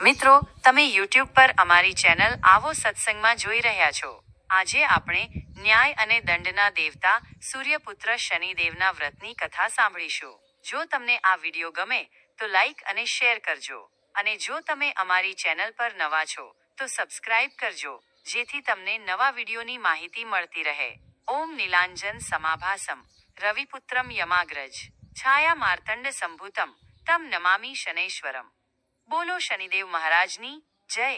મિત્રો, તમે યુટ્યુબ પર અમારી ચેનલ આવો સત્સંગમાં જોઈ રહ્યા છો. આજે આપણે ન્યાય અને દંડના દેવતા સૂર્યપુત્ર શનિદેવના વ્રતની કથા સાંભળીશું. જો તમને આ વીડિયો ગમે, તો લાઈક અને શેર કરજો. અને જો તમે અમારી ચેનલ પર નવા છો, તો સબસ્ક્રાઇબ કરજો, જેથી તમને નવા વિડીયોની માહિતી મળતી રહે. ઓમ નીલાંજન સમાભાસમ. રવિપુત્રમ યમાગ્રજ. છાયા માર્તંડ સંભૂતમ. તમ નમામી શનૈશ્વરમ બોલો શનિદેવ મહારાજની જય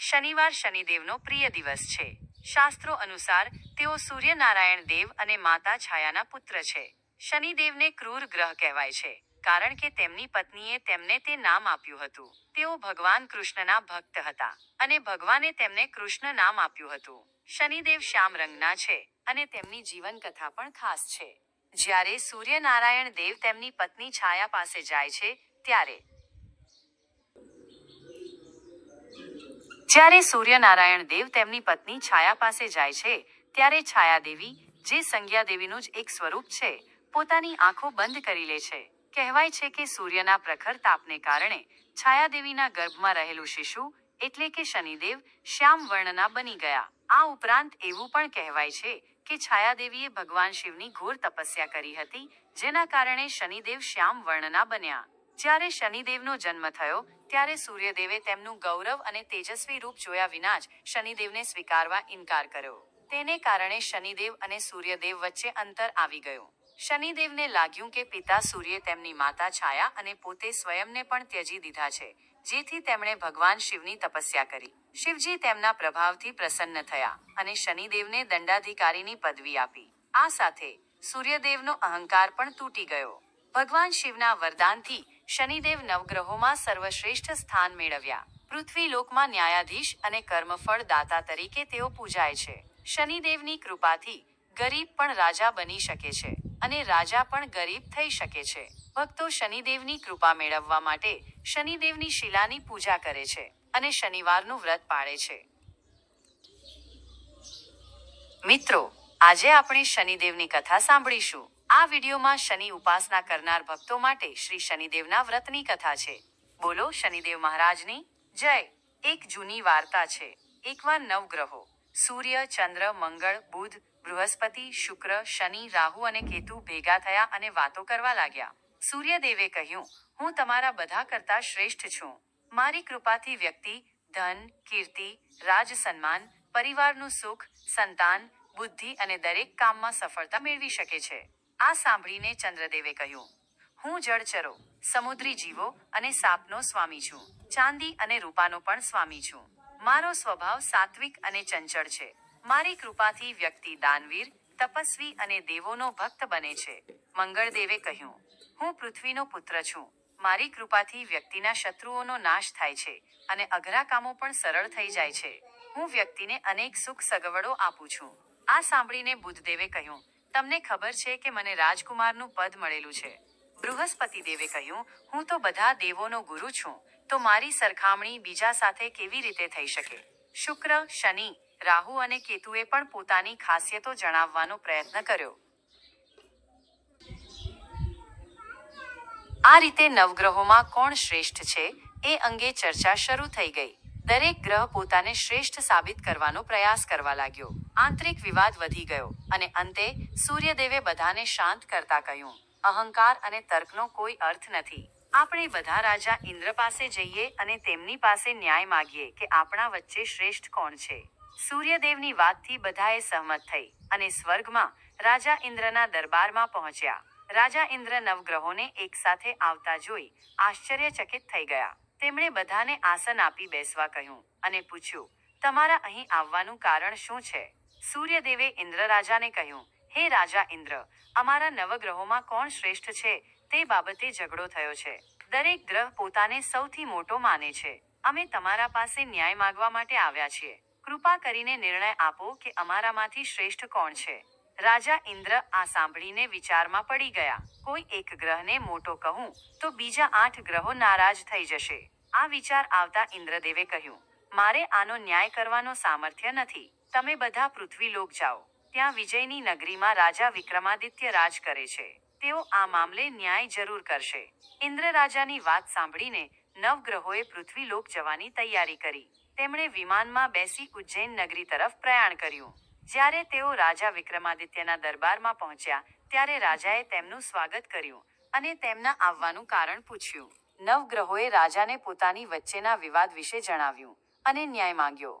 શનિવાર શનિદેવનો પ્રિય દિવસ છે શાસ્ત્રો અનુસાર તેઓ સૂર્યનારાયણ દેવ અને માતા છાયાના પુત્ર છે। શનિદેવને ક્રૂર ગ્રહ કહેવાય છે, કારણ કે તેમની પત્નીએ તેમને તે નામ આપ્યું હતું। તેઓ ભગવાન કૃષ્ણના ભક્ત હતા અને ભગવાને તેમને કૃષ્ણ નામ આપ્યું હતું। શનિદેવ શ્યામ રંગના છે અને તેમની જીવન કથા પણ ખાસ છે। જ્યારે સૂર્યનારાયણ દેવ તેમની પત્ની છાયા પાસે જાય છે, ત્યારે જ્યારે સૂર્યનારાયણ દેવ તેમની પત્ની છાયા પાસે જાય છે, ત્યારે છાયાદેવી, જે સંજ્ઞા દેવીનું જ એક સ્વરૂપ છે, પોતાની આંખો બંધ કરી લે છે. કહેવાય છે કે સૂર્યના પ્રખર તાપને કારણે છાયાદેવીના ગર્ભમાં રહેલું શિશુ એટલે કે શનિદેવ શ્યામ વર્ણના બની ગયા. આ ઉપરાંત એવું પણ કહેવાય છે કે છાયાદેવીએ ભગવાન શિવની ઘોર તપસ્યા કરી હતી, જેના કારણે શનિદેવ શ્યામ વર્ણના બન્યા. જ્યારે શનિદેવનો જન્મ થયો, ત્યારે સૂર્યદેવે તેમનું ગૌરવ અને તેજસ્વી રૂપ જોયા વિના જ શનિદેવને સ્વીકારવા ઇનકાર કર્યો. તેને કારણે શનિદેવ અને સૂર્યદેવ વચ્ચે અંતર આવી ગયું. શનિદેવને લાગ્યું કે પિતા સૂર્ય તેમની માતા છાયા અને પોતે સ્વયંને પણ ત્યજી દીધા છે, જેથી તેમણે ભગવાન શિવની તપસ્યા કરી. શિવજી તેમના પ્રભાવથી પ્રસન્ન થયા અને શનિદેવને દંડાધિકારીની પદવી આપી. આ સાથે સૂર્યદેવનો અહંકાર પણ તૂટી ગયો. ભગવાન શિવના વરદાનથી શનિદેવ નવગ્રહોમાં સર્વશ્રેષ્ઠ સ્થાન મેળવ્યા. પૃથ્વી લોકમાં ન્યાયાધીશ અને કર્મફળ દાતા તરીકે તેઓ પૂજાય છે. શનિદેવની કૃપાથી ગરીબ પણ રાજા બની શકે છે. અને રાજા પણ ગરીબ થઈ શકે છે. ભક્તો શનિદેવની કૃપા મેળવવા માટે શનિદેવની શિલાની પૂજા કરે છે અને શનિવારનું વ્રત પાળે છે. મિત્રો, આજે આપણે શનિદેવની કથા સાંભળીશું. આ વિડીયોમાં શનિ ઉપાસના કરનાર ભક્તો માટે શ્રી શનિદેવના વ્રતની કથા છે. બોલો શનિદેવ મહારાજની, જય. એક જૂની વાર્તા છે. એકવાર નવગ્રહો, સૂર્ય, ચંદ્ર, મંગળ, બુધ બૃહસ્પતિ, શુક્ર, શનિ, રાહુ અને કેતુ ભેગા થયા અને વાતો કરવા લાગ્યા. સૂર્યદેવે કહ્યું, હું તમારા બધા કરતા શ્રેષ્ઠ છું. મારી કૃપાથી વ્યક્તિ, ધન, કીર્તિ, રાજ સન્માન, પરિવારનું સુખ, સંતાન, બુદ્ધિ અને દરેક કામમાં સફળતા મેળવી શકે છે. આ સાંભળીને ચંદ્રદેવે કહ્યું, હું જળચરો, સમુદ્રી જીવો અને સાપનો સ્વામી છું. ચાંદી અને રૂપાનો પણ સ્વામી છું. મારો સ્વભાવ સાત્વિક અને ચંચળ છે. મારી કૃપાથી વ્યક્તિ દાનવીર, તપસ્વી અને દેવોનો ભક્ત બને છે. મંગળદેવે કહ્યું, હું પૃથ્વીનો પુત્ર છું. મારી કૃપાથી વ્યક્તિના શત્રુઓનો નાશ થાય છે અને અઘરા કામો પણ સરળ થઈ જાય છે. હું વ્યક્તિને અનેક સુખ સગવડો આપું છું. આ સાંભળીને બુદ્ધદેવે કહ્યું, તમને ખબર છે કે મને રાજકુમારનું પદ મળેલું છે. બૃહસ્પતિ દેવે કહ્યું, હું તો બધા દેવોનો ગુરુ છું. તો મારી સરખામણી બીજા સાથે કેવી રીતે થઈ શકે? શુક્ર, શનિ રાહુ અને કેતુએ પણ પોતાની ખાસિયતો જણાવવાનો પ્રયત્ન કર્યો. આ રીતે નવગ્રહોમાં કોણ શ્રેષ્ઠ છે એ અંગે ચર્ચા શરૂ થઈ ગઈ. દરેક ગ્રહ પોતાને શ્રેષ્ઠ સાબિત કરવાનો પ્રયાસ કરવા લાગ્યો. આંતરિક વિવાદ વધી ગયો અને અંતે સૂર્યદેવે બધાને શાંત કરતા કહ્યું, અહંકાર અને તર્કનો કોઈ અર્થ નથી. આપણે બધા રાજા ઇન્દ્ર પાસે જઈએ અને તેમની પાસે ન્યાય માગીએ કે આપણા વચ્ચે શ્રેષ્ઠ કોણ છે. સૂર્યદેવની વાતથી બધાએ સહમત થઈ અને સ્વર્ગમાં રાજા ઇન્દ્રના દરબારમાં પહોંચ્યા. રાજા ઇન્દ્ર નવગ્રહોને એકસાથે આવતા જોઈ આશ્ચર્યચકિત થઈ ગયા. તેમણે બધાને આસન આપી બેસવા કહ્યું અને પૂછ્યું, તમારા અહીં આવવાનું કારણ શું છે? સૂર્યદેવે ઇન્દ્ર રાજાને કહ્યું, હે રાજા ઇન્દ્ર, અમારા નવગ્રહોમાં કોણ શ્રેષ્ઠ છે તે બાબતે ઝઘડો થયો છે. દરેક ગ્રહ પોતાને સૌથી મોટો માને છે. અમે તમારા પાસે ન્યાય માંગવા માટે આવ્યા છીએ. કૃપા કરીને નિર્ણય આપો કે અમારામાંથી શ્રેષ્ઠ કોણ છે. રાજા ઇન્દ્ર આ સાંભળીને વિચારમાં પડી ગયા. કોઈ એક ગ્રહને મોટો કહું, તો બીજા આઠ ગ્રહો નારાજ થઈ જશે. આ વિચાર આવતા ઇન્દ્રદેવે કહ્યું, મારે આનો ન્યાય કરવાનો સામર્થ્ય નથી. તમે બધા પૃથ્વીલોક જાઓ. ત્યાં વિજયની નગરીમાં રાજા વિક્રમાદિત્ય રાજ કરે છે. તેઓ આ મામલે ન્યાય જરૂર કરશે. ઇન્દ્ર રાજાની વાત સાંભળીને નવગ્રહોએ પૃથ્વીલોક જવાની તૈયારી કરી. તેમણે વિમાનમાં બેસી ઉજ્જૈન નગરી તરફ પ્રયાણ કર્યું. જ્યારે તેઓ રાજા વિક્રમાદિત્યના દરબારમાં પહોંચ્યા, ત્યારે રાજાએ તેમનું સ્વાગત કર્યું અને તેમના આવવાનું કારણ પૂછ્યું. નવગ્રહોએ રાજાને પોતાની વચ્ચેના વિવાદ વિશે જણાવ્યું અને ન્યાય માંગ્યો.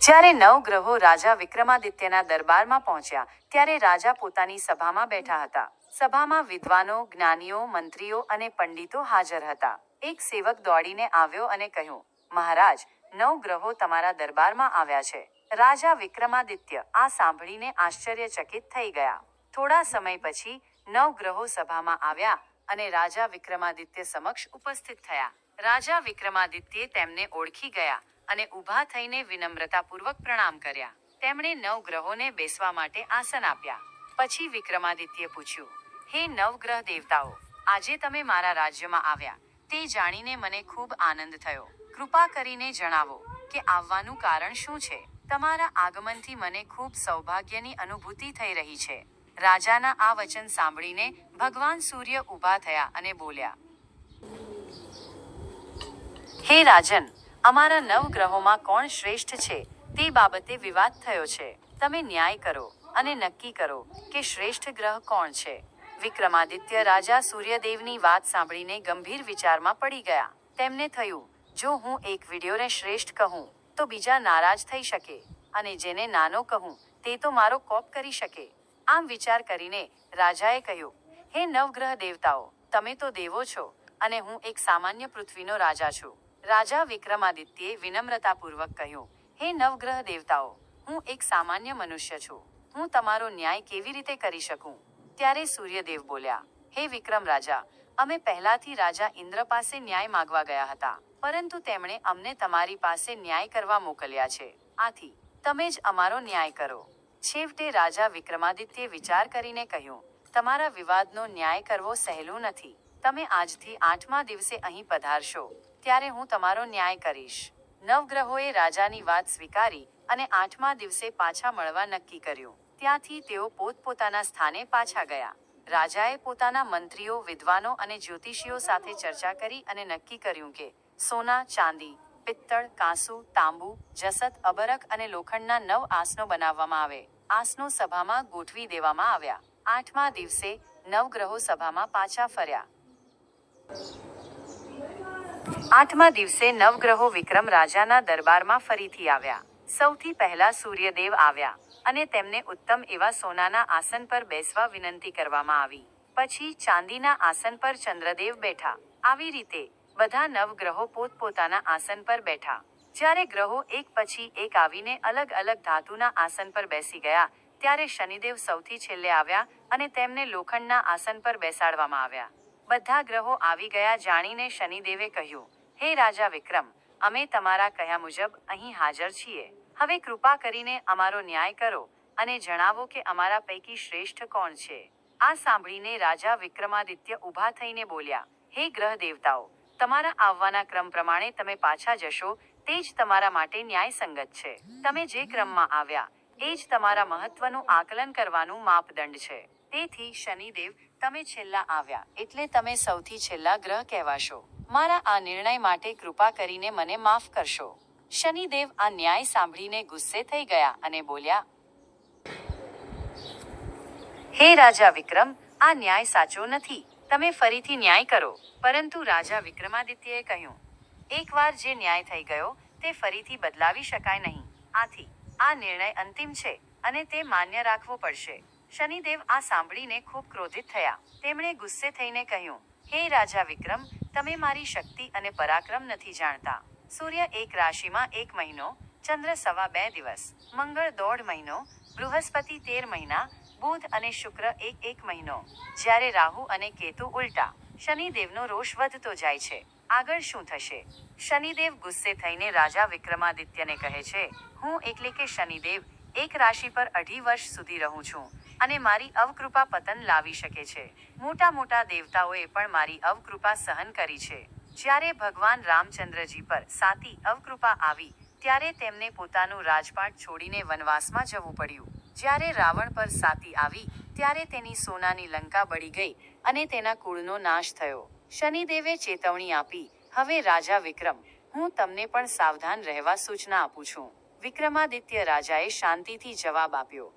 જ્યારે નવગ્રહો રાજા વિક્રમાદિત્યના દરબારમાં પહોંચ્યા, ત્યારે રાજા પોતાની સભામાં બેઠા હતા. સભામાં વિદ્વાનો, જ્ઞાનીઓ, મંત્રીઓ અને પંડિતો હાજર હતા. એક સેવક દોડીને આવ્યો અને કહ્યું, મહારાજ નવગ્રહો તમારા દરબારમાં આવ્યા છે. રાજા વિક્રમાદિત્ય આ સાંભળીને આશ્ચર્યચકિત થઈ ગયા. થોડા સમય પછી નવગ્રહો સભામાં આવ્યા અને રાજા વિક્રમાદિત્ય સમક્ષ ઉપસ્થિત થયા. રાજા વિક્રમાદિત્યે તેમને ઓળખી ગયા અને ઊભા થઈને વિનમ્રતાપૂર્વક પ્રણામ કર્યા. તેમણે નવગ્રહોને બેસવા માટે આસન આપ્યા. પછી વિક્રમાદિત્યે પૂછ્યું, હે નવગ્રહ દેવતાઓ, આજે તમે મારા રાજ્યમાં આવ્યા. તે જાણીને મને ખૂબ આનંદ થયો. કૃપા કરીને જણાવો કે આવવાનું કારણ શું છે? તમારા આગમનથી મને ખૂબ સૌભાગ્યની અનુભૂતિ થઈ રહી છે. રાજાના આ વચન સાંભળીને ભગવાન સૂર્ય ઊભા થયા અને બોલ્યા, હે રાજન, અમારા નવ ગ્રહોમાં કોણ શ્રેષ્ઠ છે તે બાબતે વિવાદ થયો છે. તમે ન્યાય કરો અને નક્કી કરો કે શ્રેષ્ઠ ગ્રહ કોણ છે. વિક્રમાદિત્ય રાજા સૂર્યદેવની વાત સાંભળીને ગંભીર વિચારમાં પડી ગયા. તેમને થયું, જો હું એક વિડીયોને શ્રેષ્ઠ કહું, તો બીજા નારાજ થઈ શકે, અને જેને નાનો કહું, તે તો મારો કોપ કરી શકે. આમ વિચાર કરીને રાજાએ કહ્યું, હે નવગ્રહ દેવતાઓ, તમે તો દેવો છો, અને હું એક સામાન્ય પૃથ્વીનો રાજા છું. રાજા વિક્રમાદિત્યે વિનમ્રતાપૂર્વક કહ્યું, હે નવગ્રહ દેવતાઓ, હું એક સામાન્ય મનુષ્ય છું. હું તમારો ન્યાય કેવી રીતે કરી શકું? ત્યારે સૂર્યદેવ બોલ્યા, હે વિક્રમ રાજા, અમે પહેલાથી રાજા ઇન્દ્ર પાસે ન્યાય માગવા ગયા હતા, પરંતુ તેમણે અમને તમારી પાસે ન્યાય કરવા મોકલ્યા છે. આથી, તમે જ અમારો ન્યાય કરો. છેવટે રાજા વિક્રમાદિત્યે વિચાર કરીને કહ્યું, તમારા વિવાદનો ન્યાય કરવો સહેલું નથી. તમે આજથી આઠમા દિવસે અહીં પધારશો. ત્યારે હું તમારો ન્યાય કરીશ. નવગ્રહોએ રાજાની વાત સ્વીકારી અને આઠમા દિવસે પાછા મળવા નક્કી કર્યું. ત્યાંથી તેઓ પોતપોતાના સ્થાને પાછા ગયા. રાજાએ પોતાના મંત્રીઓ, વિદ્વાનો અને જ્યોતિષીઓ સાથે ચર્ચા કરી અને નક્કી કર્યું કે સોના, ચાંદી, પિત્તળ, કાંસુ, તાંબુ જસત અબરક અને લોખંડના નવ આસનો બનાવવામાં આવે. આસનો સભામાં ગોઠવી દેવામાં આવ્યા. આઠમા દિવસે નવગ્રહો સભામાં પાછા ફર્યા. આઠમા દિવસે નવગ્રહો વિક્રમ રાજાના દરબારમાં ફરીથી આવ્યા. સૌથી પહેલા સૂર્યદેવ આવ્યા. અને તેમને ઉત્તમ એવા સોનાના આસન પર બેસવા વિનંતી કરવામાં આવી. પછી ચાંદીના આસન પર ચંદ્રદેવ બેઠા. આવી રીતે બધા નવગ્રહો પોતપોતાના આસન પર બેઠા. જ્યારે ગ્રહો એક પછી એક આવીને અલગ અલગ ધાતુના આસન પર બેસી ગયા, ત્યારે શનિદેવ સૌથી છેલ્લે આવ્યા અને તેમને લોખંડના આસન પર બેસાડવામાં આવ્યા. બધા ગ્રહો આવી ગયા જાણીને શનિદેવે કહ્યું, હે રાજા વિક્રમ, અમે તમારા કહ્યા મુજબ અહીં હાજર છીએ. હવે કૃપા કરીને અમારો ન્યાય કરો અને જણાવો કે અમારા પૈકી શ્રેષ્ઠ કોણ છે. આ સાંભળીને રાજા વિક્રમાદિત્ય ઊભા થઈને બોલ્યા, હે ગ્રહ દેવતાઓ, તમારા આવવાના ક્રમ પ્રમાણે તમે પાછા જશો, તે જ તમારા માટે ન્યાયસંગત છે. તમે જે ક્રમમાં આવ્યા, એ જ તમારા મહત્વનું આકલન કરવાનું માપદંડ છે. તેથી શનિદેવ, તમે છેલ્લા આવ્યા, એટલે તમે સૌથી છેલ્લા ગ્રહ કહેવાશો. મારા આ નિર્ણય માટે કૃપા કરીને મને માફ કરશો. શનિદેવ આ ન્યાય સાંભળીને ગુસ્સે થઈ ગયા અને બોલ્યા, હે રાજા વિક્રમ, આ ન્યાય સાચો નથી. તમે ફરીથી ન્યાય કરો. પરંતુ રાજા વિક્રમાદિત્યએ કહ્યું, એકવાર જે ન્યાય થઈ ગયો, તે ફરીથી બદલાવી શકાય નહીં. આથી આ નિર્ણય અંતિમ છે અને તે માન્ય રાખવો પડશે. શનિદેવ આ સાંભળીને ખૂબ ક્રોધિત થયા. તેમણે ગુસ્સે થઈને કહ્યું, હે રાજા વિક્રમ, તમે મારી શક્તિ અને પરાક્રમ નથી જાણતા. સૂર્ય એક રાશિમાં એક મહિનો, ચંદ્ર સવા બે દિવસ, મંગળ દોઢ મહિનો, બૃહસ્પતિ તેર મહિના, બુધ અને શુક્ર એક એક મહિનો. જ્યારે રાહુ અને કેતુ ઉલટા, શનિદેવનો રોષ વધતો જાય છે. આગળ શું થશે? શનિદેવ ગુસ્સે થઈને રાજા વિક્રમાદિત્યને કહે છે, હું એટલે કે શનિદેવ એક રાશિ પર અઢી વર્ષ સુધી રહું છું અને મારી અવકૃપા પતન લાવી શકે છે. મોટા મોટા દેવતાઓએ પણ મારી અવકૃપા સહન કરી છે. જ્યારે ભગવાન રામચંદ્રજી પર સાતી અવકૃપા આવી, ત્યારે તેમને પોતાનું રાજપાટ છોડીને વનવાસમાં જવું પડ્યું. જ્યારે રાવણ પર સાતી આવી, ત્યારે તેની સોનાની લંકા બળી ગઈ અને તેના કુળનો નાશ થયો. શનિદેવે ચેતવણી આપી, હવે રાજા વિક્રમ, હું તમને પણ સાવધાન રહેવા સૂચના આપું છું. વિક્રમાદિત્ય રાજાએ શાંતિથી જવાબ આપ્યો.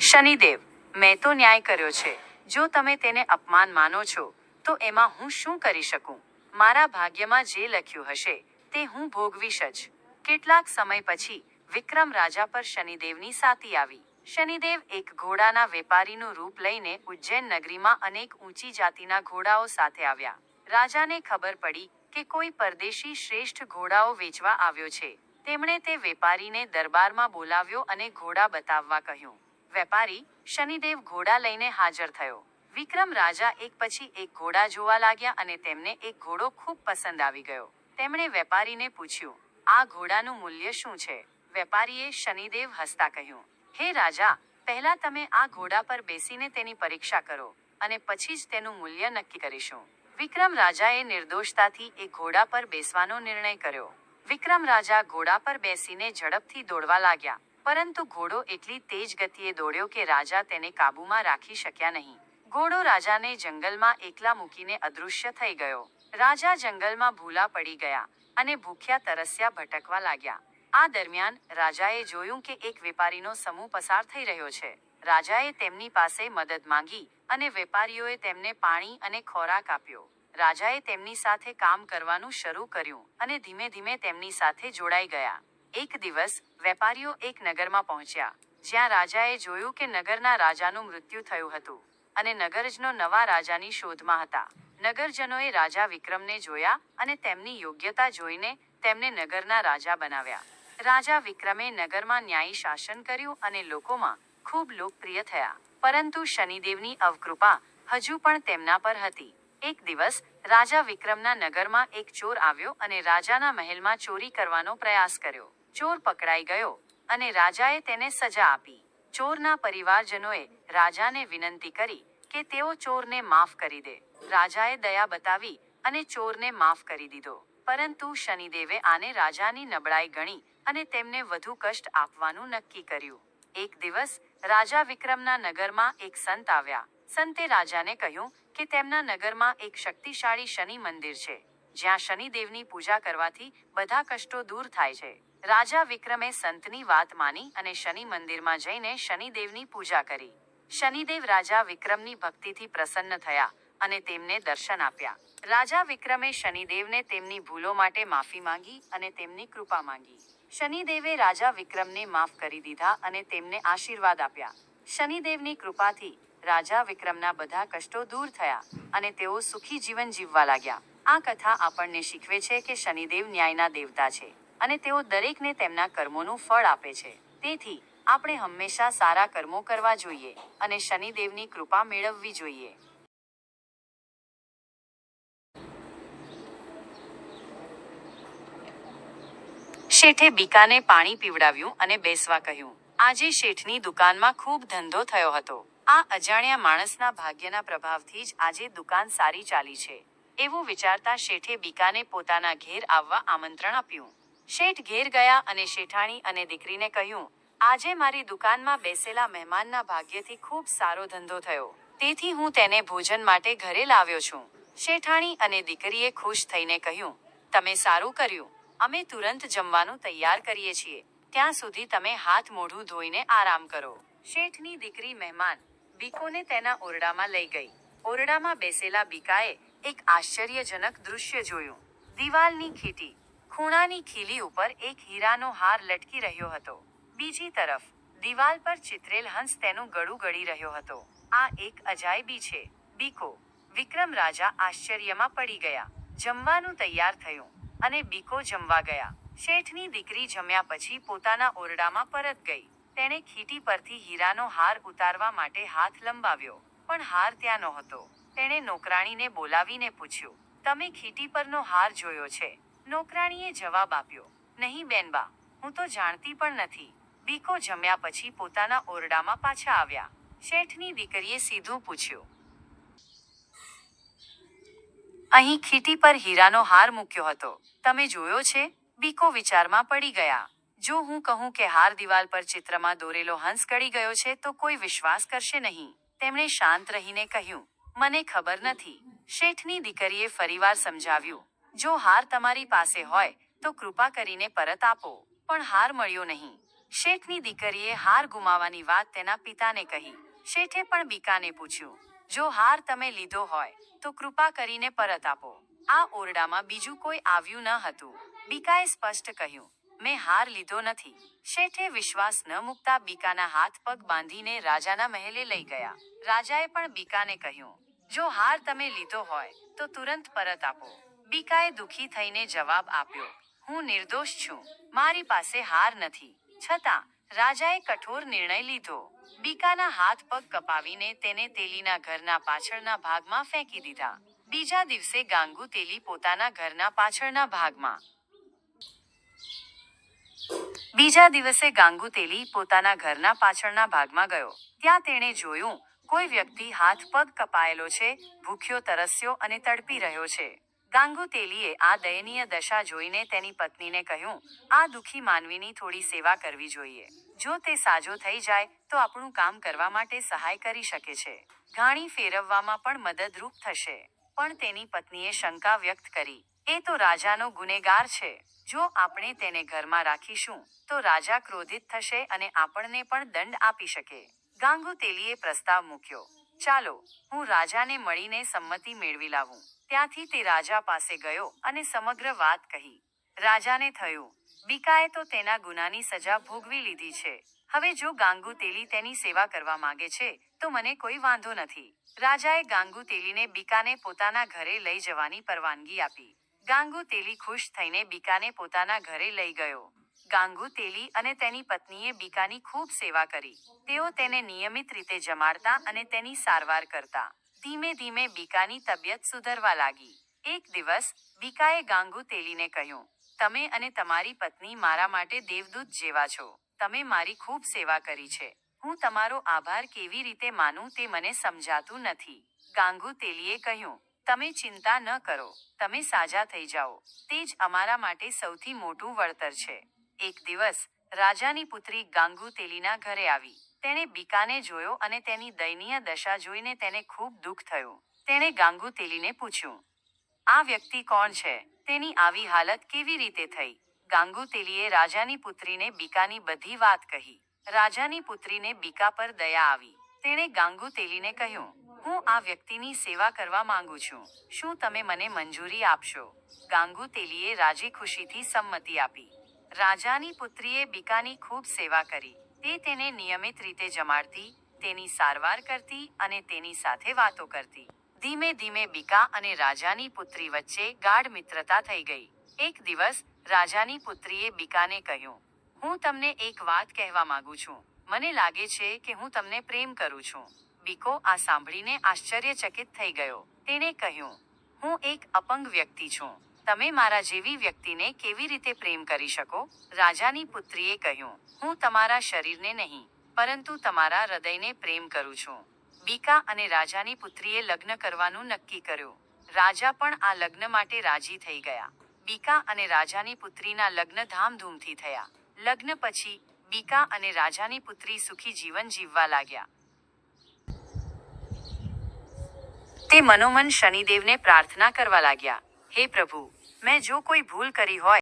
શનિદેવ, મેં તો ન્યાય કર્યો છે. જો તમે તેને અપમાન માનો છો તો એમાં હું શું કરી શકું? મારા ભાગ્યમાં જે લખ્યું હશે, તે હું ભોગવીશ જ. કેટલાક સમય પછી વિક્રમ રાજા પર શનિદેવની સાતી આવી. શનિદેવ એક ઘોડાના વેપારીનું રૂપ લઈને ઉજ્જૈન નગરીમાં અનેક ઊંચી જાતિના ઘોડાઓ સાથે આવ્યા. રાજાને ખબર પડી કે કોઈ પરદેશી શ્રેષ્ઠ ઘોડાઓ વેચવા આવ્યો છે. તેમણે તે વેપારીને દરબારમાં બોલાવ્યો અને ઘોડા બતાવવા કહ્યું. વેપારી, શનિદેવ ઘોડા લઈને હાજર થયો. વિક્રમ રાજા એક પછી એક ઘોડા જોવા લાગ્યા અને તેમને એક ઘોડો ખૂબ પસંદ આવી ગયો. તેમણે વેપારીને પૂછ્યું, આ ઘોડાનું મૂલ્ય શું છે? વેપારીએ શનિદેવ હસતા કહ્યું, હે રાજા, પહેલા તમે આ ઘોડા પર બેસીને તેની પરીક્ષા કરો અને પછી જ તેનું મૂલ્ય નક્કી કરીશું. વિક્રમ રાજાએ નિર્દોષતાથી એ ઘોડા પર બેસવાનો નિર્ણય કર્યો. વિક્રમ રાજા ઘોડા પર બેસીને ઝડપથી દોડવા લાગ્યા, પરંતુ ઘોડો એટલી તેજ ગતિએ દોડ્યો કે રાજા તેને કાબૂમાં રાખી શક્યા નહીં. ઘોડો રાજાને જંગલમાં એકલા મૂકીને અદૃશ્ય થઈ ગયો. રાજા જંગલમાં ભૂલા પડી ગયા અને ભૂખ્યા તરસ્યા ભટકવા લાગ્યા. આ દરમિયાન રાજાએ જોયું કે એક વેપારીનો સમૂહ પસાર થઈ રહ્યો છે. રાજાએ તેમની પાસે મદદ માંગી અને વેપારીઓએ તેમને પાણી અને ખોરાક આપ્યો. રાજાએ તેમની સાથે કામ કરવાનું શરૂ કર્યું અને ધીમે ધીમે તેમની સાથે જોડાઈ ગયા. એક દિવસ વેપારીઓ એક નગરમાં પહોંચ્યા, જ્યાં રાજાએ જોયું કે નગરના રાજાનું મૃત્યુ થયું હતું. અને નગરજનો નવા રાજાની શોધમાં હતા. નગરજનોએ રાજા વિક્રમને જોયા અને તેમની યોગ્યતા જોઈને તેમને નગરના રાજા બનાવ્યા. રાજા વિક્રમે નગરમાં ન્યાયી શાસન કર્યું અને લોકોમાં ખૂબ લોકપ્રિય થયા. પરંતુ શનિદેવની અવકૃપા હજુ પણ તેમના પર હતી. એક દિવસ રાજા વિક્રમના નગરમાં એક ચોર આવ્યો અને રાજાના મહેલમાં ચોરી કરવાનો પ્રયાસ કર્યો. ચોર પકડાઈ ગયો અને રાજાએ તેને સજા આપી. ચોરના પરિવારજનોએ રાજાને વિનંતી કરી કે તેઓ ચોરને માફ કરી દે. રાજાએ દયા બતાવી અને ચોરને માફ કરી દીધો. પરંતુ શનિદેવે આને રાજાની નબળાઈ ગણી અને તેમને વધુ કષ્ટ આપવાનું નક્કી કર્યું. એક દિવસ રાજા વિક્રમના નગરમાં એક સંત આવ્યા. સંતે રાજાને કહ્યું કે તેમના નગરમાં એક શક્તિશાળી શનિ મંદિર છે. જ્યાં શનિદેવની પૂજા કરવાથી બધા કષ્ટો દૂર થાય છે. રાજા વિક્રમે સંતની વાત માની અને શનિ મંદિરમાં જઈને શનિદેવની પૂજા કરી. શનિદેવ રાજા વિક્રમની ભક્તિથી પ્રસન્ન થયા અને તેમને દર્શન આપ્યા. રાજા વિક્રમે શનિદેવને તેમની ભૂલો માટે માફી માંગી અને તેમની કૃપા માંગી. શનિદેવે રાજા વિક્રમને માફ કરી દીધા અને તેમને આશીર્વાદ આપ્યા. શનિદેવની કૃપાથી રાજા વિક્રમના બધા કષ્ટો દૂર થયા અને તેઓ સુખી જીવન જીવવા લાગ્યા. આ કથા આપણને શીખવે છે કે શનિદેવ ન્યાયના દેવતા છે. અને તેઓ દરેકને તેમના કર્મોનું ફળ આપે છે. તેથી, આપણે હંમેશા સારા કર્મો કરવા જોઈએ અને શનિદેવની કૃપા મેળવવી જોઈએ. શેઠે બીકાને પાણી પીવડાવ્યું અને બેસવા કહ્યું, આજે શેઠની દુકાનમાં ખૂબ ધંધો થયો હતો. આ અજાણ્યા માણસના ભાગ્યના પ્રભાવથી જ આજે દુકાન સારી ચાલી છે. એવું વિચારતા શેઠે બીકાને પોતાના ઘેર આવવા આમંત્રણ આપ્યું. શેઠ ઘેર ગયા અને શેઠાણી અને દીકરીને કહ્યું, આજે મારી દુકાનમાં બેસેલા મહેમાનના ભાગ્યથી ખૂબ સારો ધંધો થયો. તેથી હું તેને ભોજન માટે ઘરે લાવ્યો છું. શેઠાણી અને દીકરીએ ખુશ થઈને કહ્યું, તમે સારું કર્યું. અમે તુરંત જમવાનું તૈયાર કરીએ છીએ. ત્યાં સુધી તમે હાથ મોઢું ધોઈને આરામ કરો. શેઠની દીકરી મહેમાન બીકોને તેના ઓરડામાં લઈ ગઈ. ઓરડામાં બેસેલા બીકાએ એક આશ્ચર્યજનક દૃશ્ય જોયું. દિવાલની ખીટી ખૂણાની ખીલી ઉપર એક હીરાનો હાર લટકી રહ્યો હતો. બીજી તરફ, દિવાલ પર ચિત્રેલ હંસ તેનું ગળું ગળી રહ્યો હતો. આ એક અજાયબી છે. બીકો, વિક્રમ રાજા આશ્ચર્યમાં પડી ગયા. જમવાનું તૈયાર થયું અને બીકો જમવા ગયા. શેઠની દીકરી જમ્યા પછી પોતાના ઓરડામાં પરત ગઈ. તેણે ખીટી પરથી હીરાનો હાર ઉતારવા માટે હાથ લંબાવ્યો, પણ હાર ત્યાં નહોતો. તેણે નોકરાણીને બોલાવીને પૂછ્યું, તમે ખીટી પરનો હાર જોયો છે? નોકરાણીએ જવાબ આપ્યો, નહીં બેનબા, હું તો જાણતી પણ નથી. બીકો જમ્યા પછી પોતાના ઓરડામાં પાછા આવ્યા. શેઠની દીકરીએ સીધું પૂછ્યું, અહીં ખીટી પર હીરાનો હાર મૂક્યો હતો. તમે જોયો છે? બીકો વિચારમાં પડી ગયા. જો હું કહું કે હાર દિવાલ પર ચિત્રમાં દોરેલો હંસ કડી ગયો છે, તો કોઈ વિશ્વાસ કરશે નહીં. તેમણે શાંત રહીને કહ્યું, મને ખબર નથી. શેઠની દીકરીએ ફરીવાર સમજાવ્યું જો હાર તમારી પાસે હોય, તો કૃપા કરીને પરત આપો. પણ હાર મળ્યો નહીં. શેઠની દીકરીએ હાર ગુમાવવાની વાત તેના પિતાને કહી. શેઠે પણ બીકાને પૂછ્યું, જો હાર તમે લીધો હોય, તો કૃપા કરીને પરત આપો. આ ઓરડામાં બીજું કોઈ આવ્યું ન હતું. બીકાએ સ્પષ્ટ કહ્યું, મેં હાર લીધો નથી. શેઠે વિશ્વાસ ન મૂકતા બીકાના હાથ પગ બાંધીને રાજાના મહેલે લઈ ગયા. રાજાએ પણ બીકાને કહ્યું, જો હાર તમે લીધો હોય, તો તુરંત પરત આપો. બીકાએ દુખી થઈને જવાબ આપ્યો, હું નિર્દોષ છું. મારી પાસે હાર નથી. છતાં, રાજાએ કઠોર નિર્ણય લીધો. બીકાના હાથ પગ કપાવીને તેને તેલીના ઘરના પાછળના ભાગમાં ફેંકી દીધા. બીજા દિવસે ગાંગુ તેલી પોતાના ઘરના પાછળના ભાગમાં. બીજા દિવસે ગાંગુ તેલી પોતાના ઘરના પાછળના ભાગમાં ગયો. ત્યાં તેણે જોયું, કોઈ વ્યક્તિ હાથ પગ કપાયેલો છે, ભૂખ્યો, તરસ્યો અને તડપી રહ્યો છે. ગાંગુ તેલીએ આ દયનીય દશા જોઈને તેની પત્નીને કહ્યું, આ દુખી માનવીની થોડી સેવા કરવી જોઈએ. જો તે સાજો થઈ જાય, તો આપણું કામ કરવા માટે સહાય કરી શકે છે. ઘાણી ફેરવવામાં પણ મદદરૂપ થશે. પણ તેની પત્નીએ શંકા વ્યક્ત કરી, એ તો રાજાનો ગુનેગાર છે. જો આપણે તેને ઘરમાં રાખીશું, તો રાજા ક્રોધિત થશે અને આપણને પણ દંડ આપી શકે. ગાંગુ તેલીએ પ્રસ્તાવ મૂક્યો ચાલો, હું રાજાને મળીને સંમતિ મેળવી લાવું. ત્યાંથી તે રાજા પાસે ગયો અને સમગ્ર વાત કહી. રાજાને થયું, બીકાએ તો તેના ગુનાની સજા ભોગવી લીધી છે. હવે જો ગાંગુ તેલી તેની સેવા કરવા માંગે છે, તો મને કોઈ વાંધો નથી. રાજાએ ગાંગુ તેલીને બીકાને પોતાના ઘરે લઈ જવાની પરવાનગી આપી. ગાંગુ તેલી ખુશ થઈને બીકાને પોતાના ઘરે લઈ ગયો. ગાંગુ તેલી અને તેની પત્નીએ બીકાની ખૂબ સેવા કરી. તેઓ તેને નિયમિત રીતે જમાડતા અને તેની સારવાર કરતા. ધીમે ધીમે બીકાની તબિયત સુધરવા લાગી. એક દિવસ, બીકાએ ગાંગુ તેલીને કહ્યું, તમે અને તમારી પત્ની મારા માટે દેવદૂત જેવા છો. તમે મારી ખૂબ સેવા કરી છે. હું તમારો આભાર કેવી રીતે માનું તે મને સમજાતું નથી. ગાંગુ તેલીએ કહ્યું, તમે ચિંતા ન કરો. તમે સાજા થઈ જાઓ. તે જ અમારા માટે સૌથી મોટું વળતર છે. એક દિવસ રાજાની પુત્રી ગાંગુ તેલીના ઘરે આવી. તેણે બીકાને જોયો અને તેની દયનીય દશા જોઈને તેને ખૂબ દુઃખ થયું. તેણે ગાંગુ તેલીને પૂછ્યું, આ વ્યક્તિ કોણ છે? તેની આવી હાલત કેવી રીતે થઈ? ગાંગુ તેલીએ રાજાની પુત્રીને બીકાની બધી વાત કહી. રાજાની પુત્રીને બીકા પર દયા આવી. તેણે ગાંગુ તેલીને કહ્યું, હું આ વ્યક્તિની સેવા કરવા માંગુ છું. શું તમે મને મંજૂરી આપશો? ગાંગુ તેલીએ રાજી ખુશીથી સંમતિ આપી. રાજાની પુત્રીએ બીકાની ખૂબ સેવા કરી. તે તેને નિયમિત રીતે જમાડતી, તેની સારવાર કરતી અને તેની સાથે વાતો કરતી. ધીમે ધીમે બીકા અને રાજાની પુત્રી વચ્ચે ગાઢ મિત્રતા થઈ ગઈ. એક દિવસ રાજાની પુત્રીએ બીકાને કહ્યું, હું તમને એક વાત કહેવા માંગુ છું. મને લાગે છે કે હું તમને પ્રેમ કરું છું. બીકો આ સાંભળીને આશ્ચર્યચકિત થઈ ગયો. તેણે કહ્યું, હું એક અપંગ વ્યક્તિ છું. તમે મારા જેવી વ્યક્તિને કેવી રીતે પ્રેમ કરી શકો? રાજાની પુત્રીએ કહ્યું, હું તમારા શરીરને નહીં, પરંતુ તમારા હૃદયને પ્રેમ કરું છું. બીકા અને રાજાની પુત્રીએ લગ્ન કરવાનું નક્કી કર્યું. રાજા પણ આ લગ્ન માટે રાજી થઈ ગયા. બીકા અને રાજાની પુત્રીના લગ્ન ધામધૂમથી થયા. લગ્ન પછી બીકા અને રાજાની પુત્રી સુખી જીવન જીવવા લાગ્યા. તે મનોમન શનિદેવને પ્રાર્થના કરવા લાગ્યા. હે પ્રભુ મેં જો કોઈ ભૂલ કરી હોય